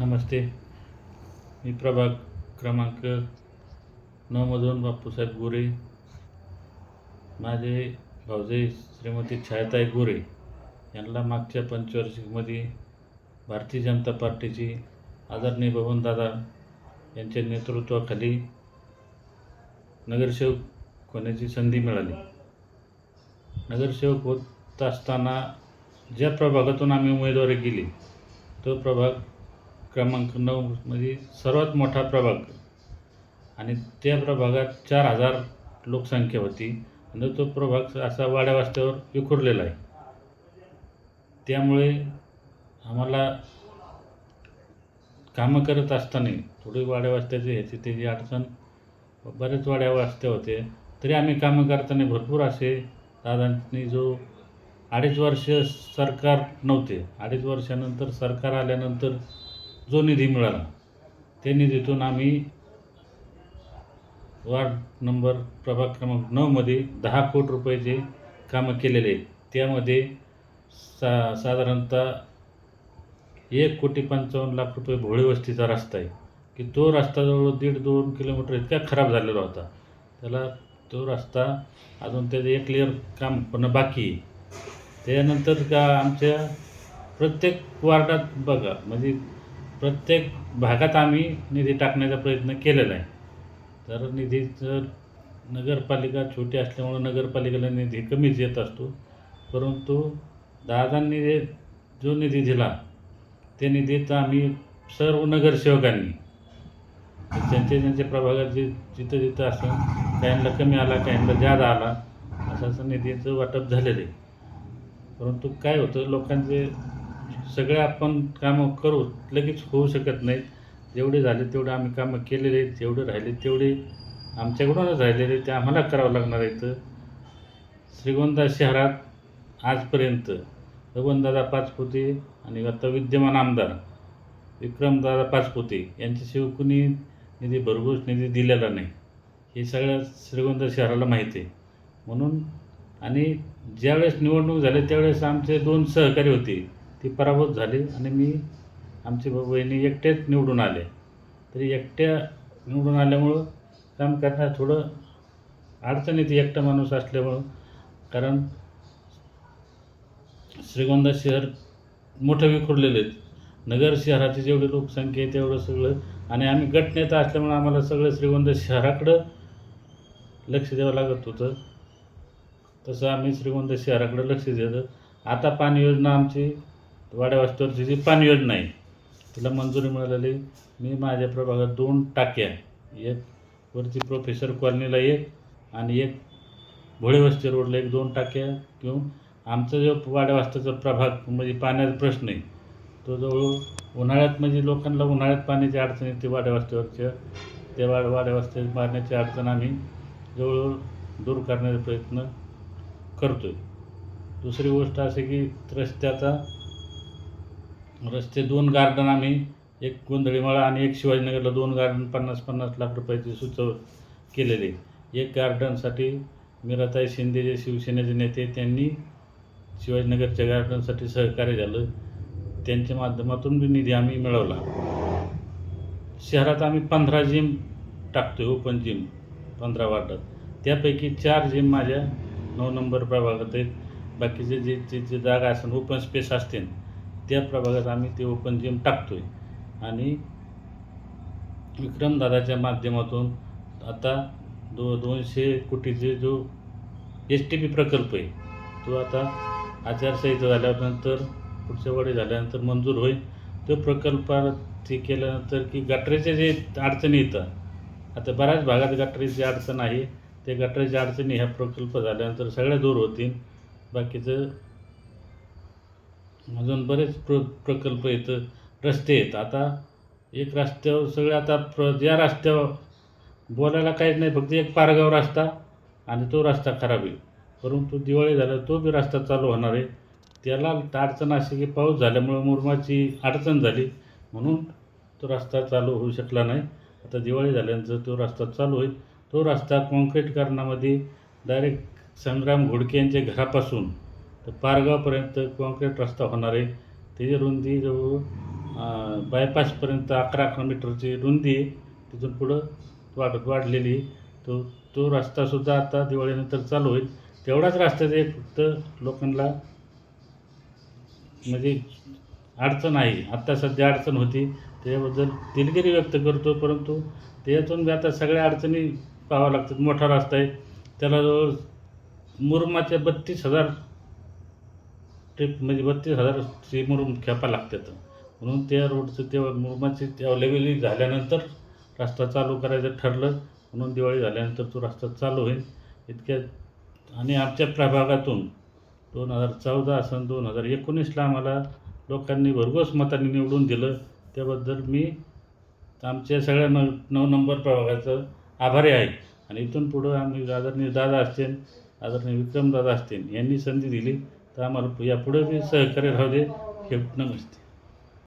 नमस्ते. मी प्रभाग क्रमांक नऊमधून बापूसाहेब गोरे. माझे भाऊजे श्रीमती छायाताई गोरे यांना मागच्या पंचवार्षिकमध्ये भारतीय जनता पार्टीची आदरणीय बबनदादा यांच्या नेतृत्वाखाली नगरसेवक होण्याची संधी मिळाली. नगरसेवक होत असताना ज्या प्रभागातून आम्ही उमेदवारी केली तो प्रभाग क्रमांक नऊमध्ये सर्वात मोठा प्रभाग. आणि त्या प्रभागात चार हजार लोकसंख्या होती. आणि तो प्रभाग असा वाड्यावास्त्यावर विखुरलेला आहे. त्यामुळे आम्हाला कामं करत असताना थोडी वाड्यावास्त्याची ह्याची त्याची अडचण बरेच वाड्यावास्त्या होते तरी आम्ही कामं करताना भरपूर असे दादांनी जो अडीच वर्ष सरकार नव्हते. अडीच वर्षानंतर सरकार आल्यानंतर जो निधी मिळाला त्या निधीतून आम्ही वार्ड नंबर प्रभाग क्रमांक नऊमध्ये दहा कोटी रुपयाचे कामं केलेले आहेत त्यामध्ये सा साधारणतः एक कोटी पंचावन्न लाख रुपये भोळे वस्तीचा रस्ता आहे की तो रस्ता जवळ दीड दोन किलोमीटर इतका खराब झालेला होता. त्याला तो रस्ता अजून त्याचं एक लेअर काम पण बाकी आहे. त्यानंतर का आमच्या प्रत्येक वार्डात बघा म्हणजे प्रत्येक भागात आम्ही निधी टाकण्याचा प्रयत्न केलेला आहे. तर निधीचं नगरपालिका छोटी असल्यामुळं नगरपालिकेला निधी कमीच येत असतो. परंतु दादांनी जे जो निधी दिला त्या निधीत आम्ही सर्व नगरसेवकांनी त्यांच्या त्यांच्या प्रभागात जे जिथं जिथं असं काहींना कमी आला काहींना जादा आला असं असं निधीचं वाटप झालेलं आहे. परंतु काय होतं लोकांचे सगळे आपण कामं करू लगेच होऊ शकत नाहीत. जेवढे झाले तेवढे आम्ही कामं केलेले आहेत. जेवढे राहिले तेवढे आमच्याकडूनच राहिलेले ते आम्हाला करावं लागणार आहेत. श्रीगोंदा शहरात आजपर्यंत बबनदादा पाचपुते आणि आता विद्यमान आमदार विक्रमदादा पाचपुते यांच्याशिवाय कुणी निधी भरघोस निधी दिलेला नाही. हे सगळ्या श्रीगोंदा शहराला माहिती आहे. म्हणून आणि ज्यावेळेस निवडणूक झाली त्यावेळेस आमचे दोन सहकारी होते. ती पराभूत झाली आणि मी आमची भाऊ बहिणी एकट्याच निवडून आले. तरी एकट्या निवडून आल्यामुळं काम करण्यात थोडं अडचण येते एकटा माणूस असल्यामुळं कारण श्रीगोंदा शहर मोठं विखुरलेलं आहे. नगर शहराची जेवढी लोकसंख्या आहे तेवढं सगळं आणि आम्ही गटनेता असल्यामुळं आम्हाला सगळं श्रीगोंदा शहराकडं लक्ष द्यावं लागत होतं. तसं आम्ही श्रीगोंदा शहराकडं लक्ष देतो आता पाणी योजना आमची वाड्या वस्त्यावरची जी पाणी योजना आहे तिला मंजुरी मिळालेली. मी माझ्या प्रभागात दोन टाक्या एक वरती प्रोफेसर कॉलनीला एक आणि एक भोळेवस्ती रोडला एक दोन टाक्या घेऊन आमचा जो वाड्या वस्त्याचा प्रभाग म्हणजे पाण्याचा प्रश्न आहे तो जवळ उन्हाळ्यात म्हणजे लोकांना उन्हाळ्यात पाण्याची अडचण येते वाड्या वस्त्यावरच्या त्या वाड वाड्या वस्त्या पाण्याची अडचण आम्ही जवळजवळ दूर करण्याचा प्रयत्न करतो आहे दुसरी गोष्ट अशी की रस्त्याचा रस्ते दोन गार्डन आम्ही एक गोंधळीमाळा आणि एक शिवाजीनगरला दोन गार्डन पन्नास पन्नास लाख रुपयाचे सुचव केलेले. एक गार्डनसाठी मीराताई शिंदे जे शिवसेनेचे नेते त्यांनी शिवाजीनगरच्या गार्डनसाठी सहकार्य झालं. त्यांच्या माध्यमातून बी निधी आम्ही मिळवला. शहरात आम्ही पंधरा जिम टाकतो आहे ओपन जिम पंधरा वार्डात. त्यापैकी चार जिम माझ्या नऊ नंबर प्रभागात आहेत. बाकीचे जे जे जे जागा असेल ओपन स्पेस असतील त्या प्रभागात आम्ही ते ओपन जिम टाकतो आहे आणि विक्रमदादाच्या माध्यमातून आता दो दोनशे कोटीचे जो एस टी पी प्रकल्प आहे तो आता आचारसंहिता झाल्यानंतर पुढच्या वडे झाल्यानंतर मंजूर होईल. तो प्रकल्पात ते केल्यानंतर की गटरेच्या जे अडचणी येतात आता बऱ्याच भागात गटरीची अडचण आहे. ते गटरेच्या अडचणी ह्या प्रकल्प झाल्यानंतर सगळ्या दूर होतील. बाकीचं अजून बरेच प्र प्रकल्प येतं रस्ते आहेत आता एक रस्त्यावर सगळे आता प्र ज्या रस्त्यावर बोलायला काहीच नाही फक्त एक पारगाव रस्ता आणि तो रस्ता खराब आहे. परंतु दिवाळी झाला तो बी रस्ता चालू होणार आहे. त्याला अडचण अशी की पाऊस झाल्यामुळं मुरमाची अडचण झाली म्हणून तो रस्ता चालू होऊ शकला नाही. आता दिवाळी झाल्यानंतर तो रस्ता चालू होईल. तो रस्ता कॉन्क्रीटकरणामध्ये डायरेक्ट संग्राम घोडके यांच्या घरापासून तर पारगावपर्यंत कॉन्क्रीट रस्ता होणार आहे त्याची रुंदी जवळ बायपासपर्यंत अकरा अकरा मीटरची रुंदी आहे. तिथून पुढं वाढ वाढलेली तो तो रस्तासुद्धा आता दिवाळीनंतर चालू होईल. तेवढाच रस्त्याचं एक फक्त लोकांना म्हणजे अडचण आहे. आत्ता सध्या अडचण होती. त्याबद्दल दिलगिरी व्यक्त करतो परंतु त्याच्यातून आता सगळ्या अडचणी पाहाव्या लागतात. मोठा रस्ता आहे. त्याला जवळ मुरमाच्या बत्तीस हजार ते म्हणजे बत्तीस हजार मुरुम खेपा लागतात म्हणून त्या रोडचं तेव्हा ते अवेलेबिली झाल्यानंतर रस्ता चालू करायचं ठरलं. म्हणून दिवाळी झाल्यानंतर तो रस्ता चालू होईल. इतक्यात आणि आमच्या प्रभागातून दोन हजार चौदा सन दोन हजार एकोणीसला आम्हाला लोकांनी भरघोस मतांनी निवडून दिलं. त्याबद्दल मी आमच्या सगळ्या न नऊ नंबर प्रभागाचं आभारी आहे. आणि इथून पुढं आम्ही आदरणीय दादा असतील आदरणीय विक्रमदादा असतील यांनी संधी दिली. तर आम्हाला यापुढे बी सहकार्य राहू दे. हे नमस्ते.